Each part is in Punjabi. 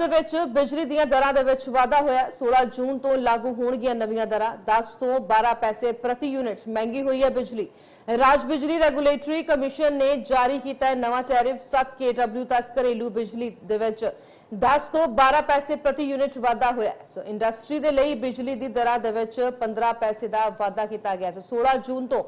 ਦੇ ਵਿੱਚ ਬਿਜਲੀ ਦੀਆਂ ਦਰਾਂ ਦੇ ਵਿੱਚ ਵਾਧਾ ਹੋਇਆ। ਹੈ। 16 ਜੂਨ ਤੋਂ ਲਾਗੂ ਹੋਣਗੀਆਂ ਨਵੀਆਂ ਦਰਾਂ। 10 ਤੋਂ 12 ਪੈਸੇ ਪ੍ਰਤੀ ਯੂਨਿਟ ਮਹਿੰਗੀ ਹੋਈ ਹੈ ਬਿਜਲੀ। ਰਾਜ ਬਿਜਲੀ ਰੈਗੂਲੇਟਰੀ ਕਮਿਸ਼ਨ ਨੇ ਜਾਰੀ ਕੀਤਾ ਨਵਾਂ ਟੈਰਿਫ 7 kW ਤੱਕ ਘਰੇਲੂ ਬਿਜਲੀ ਦੇ ਵਿੱਚ। 10 ਤੋਂ 12 ਪੈਸੇ ਪ੍ਰਤੀ ਯੂਨਿਟ ਵਾਧਾ ਹੋਇਆ ਸੋ ਇੰਡਸਟਰੀ ਦੇ ਲਈ ਬਿਜਲੀ ਦੀ ਦਰਾਂ ਦੇ ਵਿੱਚ 15 ਪੈਸੇ ਦਾ ਵਾਧਾ ਕੀਤਾ ਗਿਆ ਸੋ 16 ਜੂਨ ਤੋਂ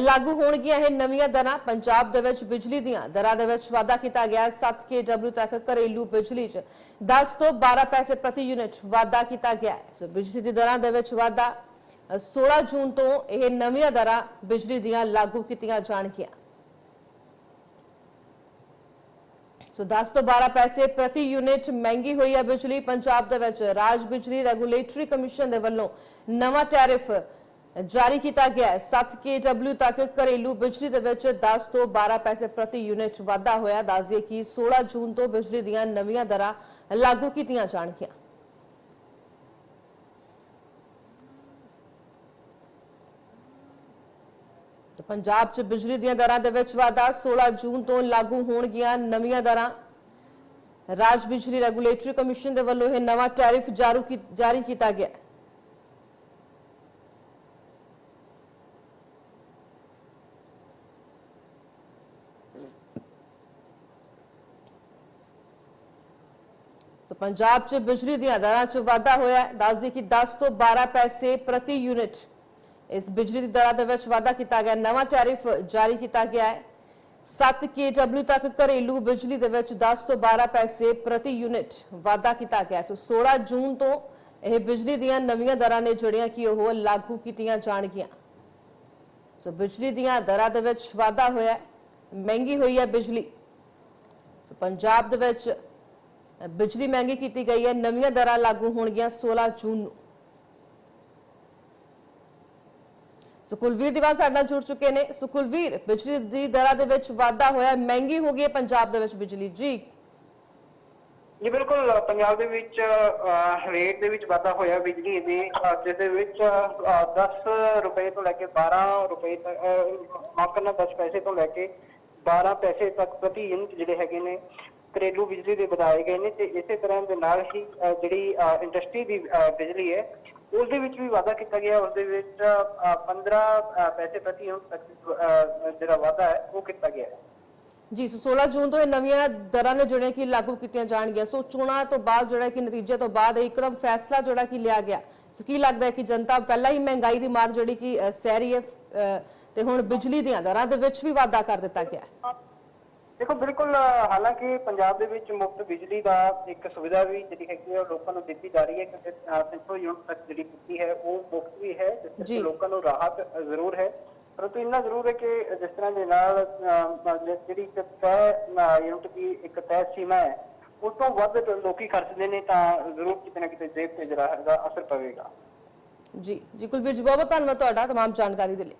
ਲਾਗੂ ਹੋਣਗੀਆਂ ਇਹ ਨਵੀਆਂ ਦਰਾਂ। ਪੰਜਾਬ ਦੇ ਵਿੱਚ ਬਿਜਲੀ ਦੀਆਂ ਦਰਾਂ ਦੇ ਵਿੱਚ ਵਾਧਾ ਕੀਤਾ ਗਿਆ ਹੈ। 7 kW ਤੱਕ ਘਰੇਲੂ ਬਿਜਲੀ 'ਚ 10 ਤੋਂ 12 ਪੈਸੇ ਪ੍ਰਤੀ ਯੂਨਿਟ ਵਾਧਾ ਕੀਤਾ ਗਿਆ ਸੋ ਬਿਜਲੀ ਦੀ ਦਰਾਂ ਦੇ ਵਿੱਚ ਵਾਧਾ। ਅ, 16 ਜੂਨ ਤੋਂ ਇਹ ਨਵੀਆਂ ਦਰਾਂ ਬਿਜਲੀ ਦੀਆਂ ਲਾਗੂ ਕੀਤੀਆਂ ਜਾਣਗੀਆਂ। ਸੋ 10 ਤੋਂ 12 ਪੈਸੇ ਪ੍ਰਤੀ ਯੂਨਿਟ ਮਹਿੰਗੀ ਹੋਈ ਹੈ ਬਿਜਲੀ। ਪੰਜਾਬ ਦੇ ਵਿੱਚ ਰਾਜ ਬਿਜਲੀ ਰੈਗੂਲੇਟਰੀ ਕਮਿਸ਼ਨ ਦੇ ਵੱਲੋਂ ਨਵਾਂ ਟੈਰਿਫ ਜਾਰੀ ਕੀਤਾ ਗਿਆ ਹੈ। 7 kW ਤੱਕ ਘਰੇਲੂ ਬਿਜਲੀ ਦੇ ਵਿੱਚ 10 ਤੋਂ 12 ਪੈਸੇ ਪ੍ਰਤੀ ਯੂਨਿਟ ਵਾਧਾ ਹੋਇਆ। ਦੱਸਦੇ ਕਿ 16 ਜੂਨ ਤੋਂ ਬਿਜਲੀ ਦੀਆਂ ਨਵੀਆਂ ਦਰਾਂ ਲਾਗੂ ਕੀਤੀਆਂ ਜਾਣਗੀਆਂ। ਪੰਜਾਬ 'ਚ ਬਿਜਲੀ ਦੀਆਂ ਦਰਾਂ ਦੇ ਵਿੱਚ ਵਾਧਾ 16 ਜੂਨ ਤੋਂ ਲਾਗੂ ਹੋਣਗੀਆਂ ਨਵੀਆਂ ਦਰਾਂ ਰਾਜ ਬਿਜਲੀ ਰੈਗੂਲੇਟਰੀ ਕਮਿਸ਼ਨ ਦੇ ਵੱਲੋਂ ਇਹ ਨਵਾਂ ਟੈਰਿਫ ਜਾਰੀ ਕੀਤਾ ਗਿਆ ਹੈ। ਸੋ ਪੰਜਾਬ 'ਚ ਬਿਜਲੀ ਦੀਆਂ ਦਰਾਂ 'ਚ ਵਾਧਾ ਹੋਇਆ ਹੈ ਦੱਸਦੇ ਕਿ 10 ਤੋਂ 12 ਪੈਸੇ ਪ੍ਰਤੀ ਯੂਨਿਟ ਇਸ ਬਿਜਲੀ ਦੀ ਦਰਾਂ ਦੇ ਵਿੱਚ ਵਾਧਾ ਕੀਤਾ ਗਿਆ, ਨਵਾਂ ਟੈਰਿਫ ਜਾਰੀ ਕੀਤਾ ਗਿਆ ਹੈ। 7 kW ਤੱਕ ਘਰੇਲੂ ਬਿਜਲੀ ਦੇ ਵਿੱਚ 10 ਤੋਂ 12 ਪੈਸੇ ਪ੍ਰਤੀ ਯੂਨਿਟ ਵਾਧਾ ਕੀਤਾ ਗਿਆ। ਸੋ 16 ਜੂਨ ਤੋਂ ਇਹ ਬਿਜਲੀ ਦੀਆਂ ਨਵੀਆਂ ਦਰਾਂ ਨੇ ਜਿਹੜੀਆਂ ਕਿ ਉਹ ਲਾਗੂ ਕੀਤੀਆਂ ਜਾਣਗੀਆਂ। ਸੋ ਬਿਜਲੀ ਦੀਆਂ ਦਰਾਂ ਦੇ ਵਿੱਚ ਵਾਧਾ ਹੋਇਆ ਮਹਿੰਗੀ ਹੋਈ ਹੈ ਬਿਜਲੀ। ਸੋ ਪੰਜਾਬ ਦੇ ਵਿੱਚ ਬਿਜਲੀ ਮਹਿੰਗੀ ਕੀਤੀ ਗਈ ਹੈ, ਨਵੀਆਂ ਦਰਾਂ ਲਾਗੂ ਹੋਣਗੀਆਂ 16 ਜੂਨ ਨੂੰ। ਸੋ ਕੁਲਵੀਰ ਦੀਵਾਨ ਸਾਡੇ ਨਾਲ ਜੁੜ ਚੁੱਕੇ ਨੇ। ਸੋ ਕੁਲਵੀਰ ਬਿਜਲੀ ਦੀ ਦਰਾਂ ਦੇ ਵਿੱਚ ਵਾਧਾ ਹੋਇਆ ਮਹਿੰਗੀ ਹੋ ਗਈ ਹੈ ਪੰਜਾਬ ਦੇ ਵਿੱਚ ਬਿਜਲੀ। ਜੀ। ਜੀ ਬਿਲਕੁਲ ਪੰਜਾਬ ਦੇ ਵਿੱਚ ਰੇਟ ਦੇ ਵਿੱਚ ਵਾਧਾ ਹੋਇਆ ਬਿਜਲੀ ਦੇ। ਅਹ, ਜਿਸ ਦੇ ਵਿੱਚ ਅਹ, 10 ਰੁਪਏ ਤੋਂ ਲੈ ਕੇ 12 ਰੁਪਏ ਤੱਕ ਮਾਫ ਕਰਨਾ 10 ਪੈਸੇ ਤੋਂ ਲੈ ਕੇ 12 ਪੈਸੇ ਤੱਕ ਪ੍ਰਤੀ ਯੂਨਿਟ ਜਿਹੜੇ ਹੈਗੇ ਨੇ। ਘਰੇਲੂ ਬਿਜਲੀ ਦੇ ਵਧਾਏ ਗਏ ਨੇ ਤੇ ਇਸੇ ਤਰ੍ਹਾਂ ਦੇ ਨਾਲ ਹੀ ਜਿਹੜੀ ਇੰਡਸਟਰੀ ਦੀ ਬਿਜਲੀ ਹੈ ਉਸ ਦੇ ਵਿੱਚ ਵੀ ਵਾਧਾ ਕੀਤਾ ਗਿਆ ਉਸ ਦੇ ਵਿੱਚ 15 ਪੈਸੇ ਪ੍ਰਤੀ ਯੂਨਿਟ ਤੱਕ ਜਿਹੜਾ ਵਾਧਾ ਹੈ, ਉਹ ਕੀਤਾ ਗਿਆ ਹੈ। ਜੀ, ਸੋ 16 ਜੂਨ ਤੋਂ ਇਹ ਨਵੀਆਂ ਦਰਾਂ ਨੇ ਜਿਹੜੀਆਂ ਕਿ ਲਾਗੂ ਕੀਤੀਆਂ ਜਾਣਗੀਆਂ, ਸੋ ਚੋਣਾਂ ਤੋਂ ਬਾਅਦ ਜਿਹੜਾ ਕਿ ਨਤੀਜੇ ਤੋਂ ਬਾਅਦ ਇੱਕਦਮ ਫੈਸਲਾ ਜਿਹੜਾ ਕਿ ਲਿਆ ਗਿਆ। ਸੋ ਕੀ ਲੱਗਦਾ ਹੈ ਕਿ ਜਨਤਾ ਪਹਿਲਾਂ ਹੀ ਮਹਿੰਗਾਈ ਦੀ ਮਾਰ ਜਿਹੜੀ ਕਿ ਸਹਿ ਰਹੀ ਹੈ ਤੇ ਹੁਣ ਬਿਜਲੀ ਦੀਆਂ ਦਰਾਂ ਦੇ ਵਿੱਚ ਵੀ ਵਾਧਾ ਕਰ ਦਿੱਤਾ ਗਿਆ ਹੈ। ਦੇਖੋ ਬਿਲਕੁਲ ਅਹ, ਹਾਲਾਂਕਿ ਪੰਜਾਬ ਦੇ ਵਿੱਚ ਮੁਫਤ ਬਿਜਲੀ ਦਾ ਇੱਕ ਸੁਵਿਧਾ ਵੀ ਜਿਹੜੀ ਹੈਗੀ ਹੈ ਉਹ ਲੋਕਾਂ ਨੂੰ ਦਿੱਤੀ ਜਾ ਰਹੀ ਹੈ ਕਿ 300 ਯੂਨਿਟ ਤੱਕ ਜਿਹੜੀ ਕੀਤੀ ਹੈ ਉਹ ਮੁਫਤ ਵੀ ਹੈ ਜਿਸ ਜੀ। ਕਰਕੇ ਲੋਕਾਂ ਨੂੰ ਰਾਹਤ ਅ, ਜ਼ਰੂਰ ਹੈ ਪਰੰਤੂ ਇੰਨਾ ਜ਼ਰੂਰ ਹੈ ਕਿ ਜਿਸ ਤਰ੍ਹਾਂ ਦੇ ਨਾਲ ਅਹ, ਜਿਹੜੀ ਇੱਕ ਤੈਅ ਅਹ, ਯੂਨਿਟ ਦੀ ਇੱਕ ਤੈਅ ਸੀਮਾ ਹੈ ਉਸ ਤੋਂ ਵੱਧ ਲੋਕੀ ਖਰਚਦੇ ਨੇ ਤਾਂ ਜ਼ਰੂਰ ਕਿਤੇ ਨਾ ਕਿਤੇ ਜੇਬ ਤੇ ਜਿਹੜਾ ਹੈਗਾ ਅਸਰ ਪਵੇਗਾ ਜੀ ਜੀ ਕੁਲਵੀਰ ਜੀ ਬਹੁਤ ਬਹੁਤ ਧੰਨਵਾਦ ਤੁਹਾਡਾ तमाम ਜਾਣਕਾਰੀ ਦੇ ਲਈ